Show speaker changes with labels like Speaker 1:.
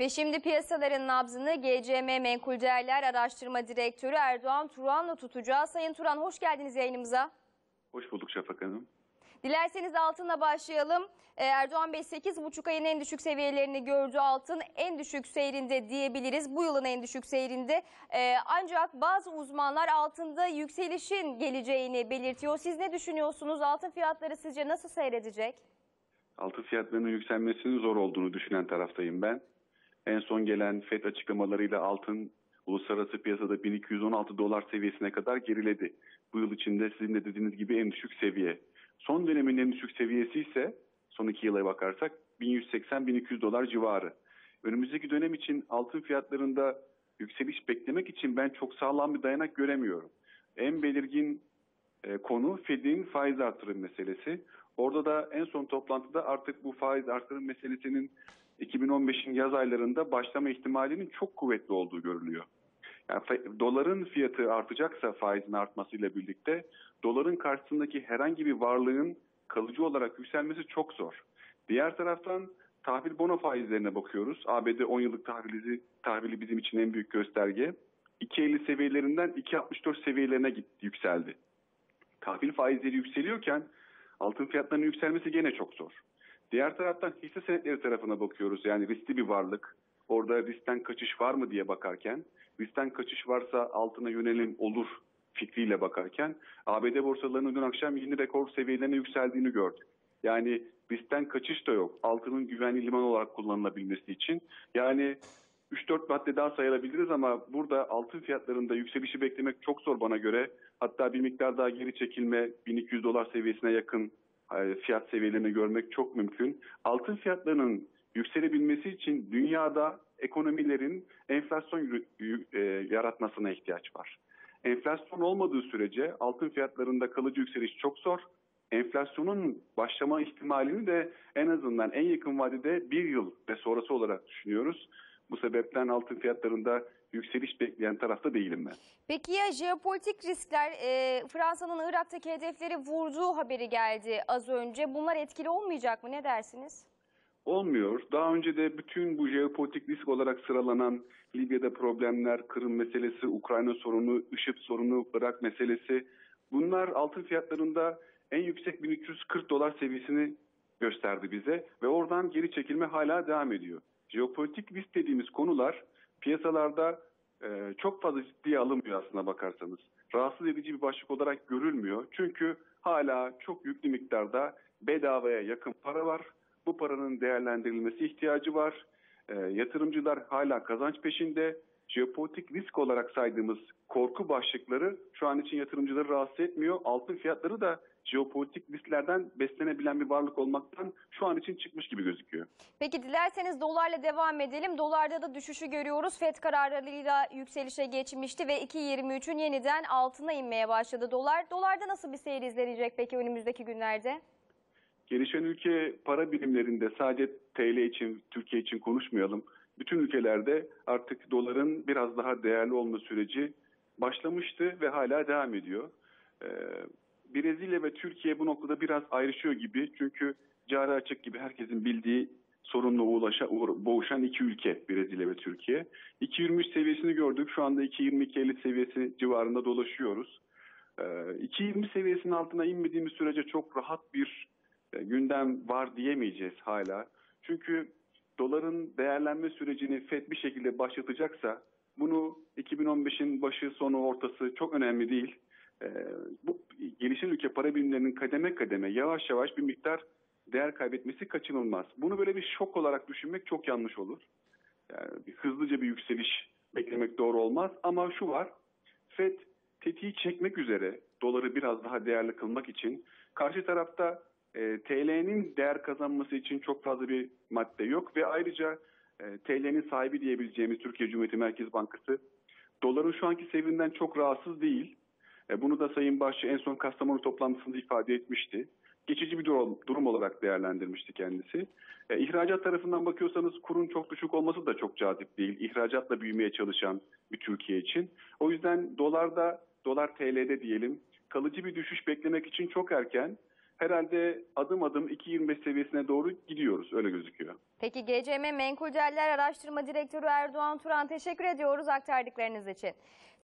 Speaker 1: Ve şimdi piyasaların nabzını GCM Menkul Değerler Araştırma Direktörü Erdoğan Turan'la tutacağız. Sayın Turan hoş geldiniz yayınımıza.
Speaker 2: Hoş bulduk Şafak Hanım.
Speaker 1: Dilerseniz altınla başlayalım. Ee, Erdoğan Bey 8,5 ayın en düşük seviyelerini gördü altın. En düşük seyrinde diyebiliriz. Bu yılın en düşük seyrinde. Ee, ancak bazı uzmanlar altında yükselişin geleceğini belirtiyor. Siz ne düşünüyorsunuz? Altın fiyatları sizce nasıl seyredecek?
Speaker 2: Altın fiyatlarının yükselmesinin zor olduğunu düşünen taraftayım ben. En son gelen FED açıklamalarıyla altın uluslararası piyasada 1216 dolar seviyesine kadar geriledi. Bu yıl içinde sizin de dediğiniz gibi en düşük seviye. Son dönemin en düşük seviyesi ise son iki yıla bakarsak 1180-1200 dolar civarı. Önümüzdeki dönem için altın fiyatlarında yükseliş beklemek için ben çok sağlam bir dayanak göremiyorum. En belirgin e, konu Fed'in faiz artırım meselesi. Orada da en son toplantıda artık bu faiz artırım meselesinin 2015'in yaz aylarında başlama ihtimalinin çok kuvvetli olduğu görülüyor. Yani doların fiyatı artacaksa faizin artmasıyla birlikte doların karşısındaki herhangi bir varlığın kalıcı olarak yükselmesi çok zor. Diğer taraftan tahvil bono faizlerine bakıyoruz. ABD 10 yıllık tahvili, tahvili bizim için en büyük gösterge. 2.50 seviyelerinden 2.64 seviyelerine gitti, yükseldi. Tahvil faizleri yükseliyorken altın fiyatlarının yükselmesi gene çok zor. Diğer taraftan hisse senetleri tarafına bakıyoruz. Yani riskli bir varlık. Orada riskten kaçış var mı diye bakarken, riskten kaçış varsa altına yönelim olur fikriyle bakarken ABD borsalarının dün akşam yeni rekor seviyelerine yükseldiğini gördük. Yani riskten kaçış da yok. Altının güvenli liman olarak kullanılabilmesi için. Yani 3-4 madde daha sayılabiliriz ama burada altın fiyatlarında yükselişi beklemek çok zor bana göre. Hatta bir miktar daha geri çekilme 1200 dolar seviyesine yakın e, fiyat seviyelerini görmek çok mümkün. Altın fiyatlarının yükselebilmesi için dünyada ekonomilerin enflasyon e, yaratmasına ihtiyaç var. Enflasyon olmadığı sürece altın fiyatlarında kalıcı yükseliş çok zor. Enflasyonun başlama ihtimalini de en azından en yakın vadede bir yıl ve sonrası olarak düşünüyoruz. Bu sebepten altın fiyatlarında yükseliş bekleyen tarafta değilim ben.
Speaker 1: Peki ya jeopolitik riskler e, Fransa'nın Irak'taki hedefleri vurduğu haberi geldi az önce. Bunlar etkili olmayacak mı? Ne dersiniz?
Speaker 2: Olmuyor. Daha önce de bütün bu jeopolitik risk olarak sıralanan Libya'da problemler, Kırım meselesi, Ukrayna sorunu, IŞİD sorunu, Irak meselesi bunlar altın fiyatlarında en yüksek 1340 dolar seviyesini gösterdi bize ve oradan geri çekilme hala devam ediyor. Jeopolitik risk dediğimiz konular piyasalarda e, çok fazla ciddiye alınmıyor aslına bakarsanız. Rahatsız edici bir başlık olarak görülmüyor. Çünkü hala çok yüklü miktarda bedavaya yakın para var. Bu paranın değerlendirilmesi ihtiyacı var. E, yatırımcılar hala kazanç peşinde. Jeopolitik risk olarak saydığımız korku başlıkları şu an için yatırımcıları rahatsız etmiyor. Altın fiyatları da jeopolitik risklerden beslenebilen bir varlık olmaktan şu an için çıkmış gibi gözüküyor.
Speaker 1: Peki dilerseniz dolarla devam edelim. Dolarda da düşüşü görüyoruz. FED kararlarıyla yükselişe geçmişti ve 2.23'ün yeniden altına inmeye başladı dolar. Dolarda nasıl bir seyir izlenecek peki önümüzdeki günlerde?
Speaker 2: Gelişen ülke para birimlerinde sadece TL için, Türkiye için konuşmayalım. Bütün ülkelerde artık doların biraz daha değerli olma süreci başlamıştı ve hala devam ediyor. Ee, Brezilya ve Türkiye bu noktada biraz ayrışıyor gibi. Çünkü cari açık gibi herkesin bildiği sorunla uğraşa, uğra- boğuşan iki ülke Brezilya ve Türkiye. 2.23 seviyesini gördük. Şu anda 2.22-50 seviyesi civarında dolaşıyoruz. Ee, 2.20 seviyesinin altına inmediğimiz sürece çok rahat bir e, gündem var diyemeyeceğiz hala. Çünkü doların değerlenme sürecini FED bir şekilde başlatacaksa bunu 2015'in başı sonu ortası çok önemli değil. Ee, bu gelişen ülke para birimlerinin kademe kademe yavaş yavaş bir miktar değer kaybetmesi kaçınılmaz. Bunu böyle bir şok olarak düşünmek çok yanlış olur. Yani bir hızlıca bir yükseliş beklemek doğru olmaz ama şu var. FED tetiği çekmek üzere doları biraz daha değerli kılmak için karşı tarafta e, TL'nin değer kazanması için çok fazla bir madde yok ve ayrıca e, TL'nin sahibi diyebileceğimiz Türkiye Cumhuriyeti Merkez Bankası doların şu anki sevrinden çok rahatsız değil. E, bunu da Sayın Başçı en son Kastamonu toplantısında ifade etmişti. Geçici bir durum, durum olarak değerlendirmişti kendisi. E, ihracat tarafından bakıyorsanız kurun çok düşük olması da çok cazip değil. İhracatla büyümeye çalışan bir Türkiye için. O yüzden dolarda, dolar TL'de diyelim kalıcı bir düşüş beklemek için çok erken. herhalde adım adım 2.25 seviyesine doğru gidiyoruz. Öyle gözüküyor.
Speaker 1: Peki GCM Menkul Değerler Araştırma Direktörü Erdoğan Turan teşekkür ediyoruz aktardıklarınız için.